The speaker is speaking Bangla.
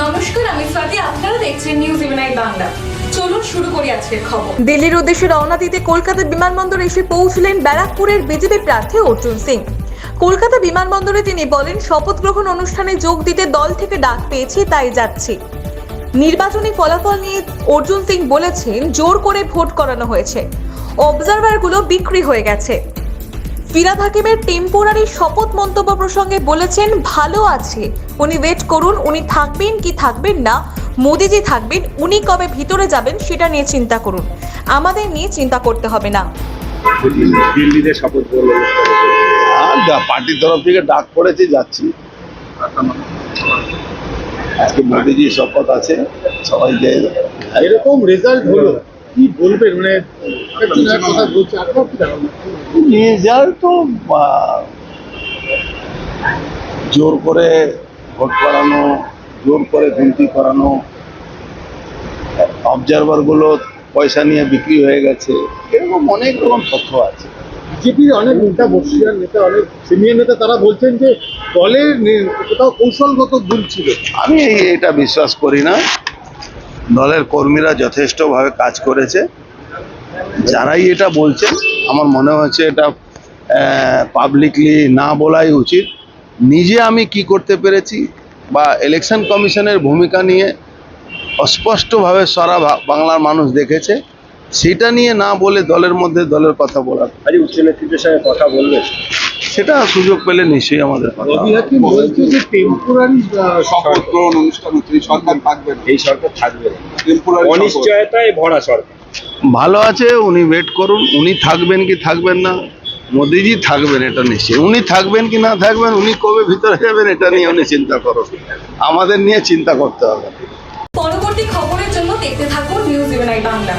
নমস্কার, আমি স্বাতি আপনারা দেখছেন নিউজ ইভেনাই বাংলা। চলুন শুরু করি আজকের খবর। দিল্লির উদ্দেশ্যে রওনা দিতে কলকাতা বিমানবন্দরে এসে পৌঁছলেন ব্যারাকপুরের বিজেপি প্রার্থী অর্জুন সিং। কলকাতা বিমানবন্দরে তিনি বলেন, শপথ গ্রহণ অনুষ্ঠানে যোগ দিতে দল থেকে ডাক পেয়েছি, তাই যাচ্ছি। নির্বাচনী ফলাফল নিয়ে অর্জুন সিং বলেছেন, জোর করে ভোট করানো হয়েছে। অবজারভারগুলো বিক্রি হয়ে গেছে। ফিরাদ হাকিমের টেম্পোরারি শপথ মন্তব্য প্রসঙ্গে বলেছেন ভালো আছে। উনি ওয়েট করুন উনি থাকবেন কি থাকবেন না মোদিজি থাকবেন উনি কবে ভিতরে যাবেন সেটা নিয়ে চিন্তা করুন। আমাদের নিয়ে চিন্তা করতে হবে না। দিল্লিতে শপথ পার্টির তরফ থেকে ডাক পড়েছে যাচ্ছি। আজকে মোদিজি শপথ আছে সবাইকে এরকম রেজাল্ট হলো। কি বলবেন? মানে কথা বলছে আপনার কি রেজাল্ট তো জোর করে ভোট করানো জোর করে গুনতি করানো অবজারভারগুলো পয়সা নিয়ে বিক্রি হয়ে গেছে এরকম অনেক রকম তথ্য আছে। বিজেপির অনেক নেতা বর্ষিয়ার নেতা অনেক সিনিয়র নেতা তারা বলছেন যে দলের কোথাও কৌশলগত ভুল ছিল। আমি এটা বিশ্বাস করি না। দলের কর্মীরা যথেষ্টভাবে কাজ করেছে। যারাই এটা বলছেন, আমার মনে হচ্ছে এটা পাবলিকলি না বলাই উচিত। নিজে আমি কি করতে পেরেছি বা ইলেকশন কমিশনের ভূমিকা নিয়ে অস্পষ্টভাবে সারা বাংলার মানুষ দেখেছে, সেটা নিয়ে না বলে দলের মধ্যে দলের কথা বলার। আজ উচ্চ নেতৃত্বের সঙ্গে কথা বলবেন সেটা সুযোগ পেলে নিশ্চয়ই আমাদের ভালো আছে উনি ওয়েট করুন উনি থাকবেন কি থাকবেন না মোদিজি থাকবেন এটা নিশ্চয়ই। উনি থাকবেন কি না থাকবেন উনি কবে ভিতরে যাবেন এটা নিয়ে উনি চিন্তা করুন আমাদের নিয়ে চিন্তা করতে হবে। পরবর্তী খবরের জন্য দেখতে থাকুন নিউজ বাংলা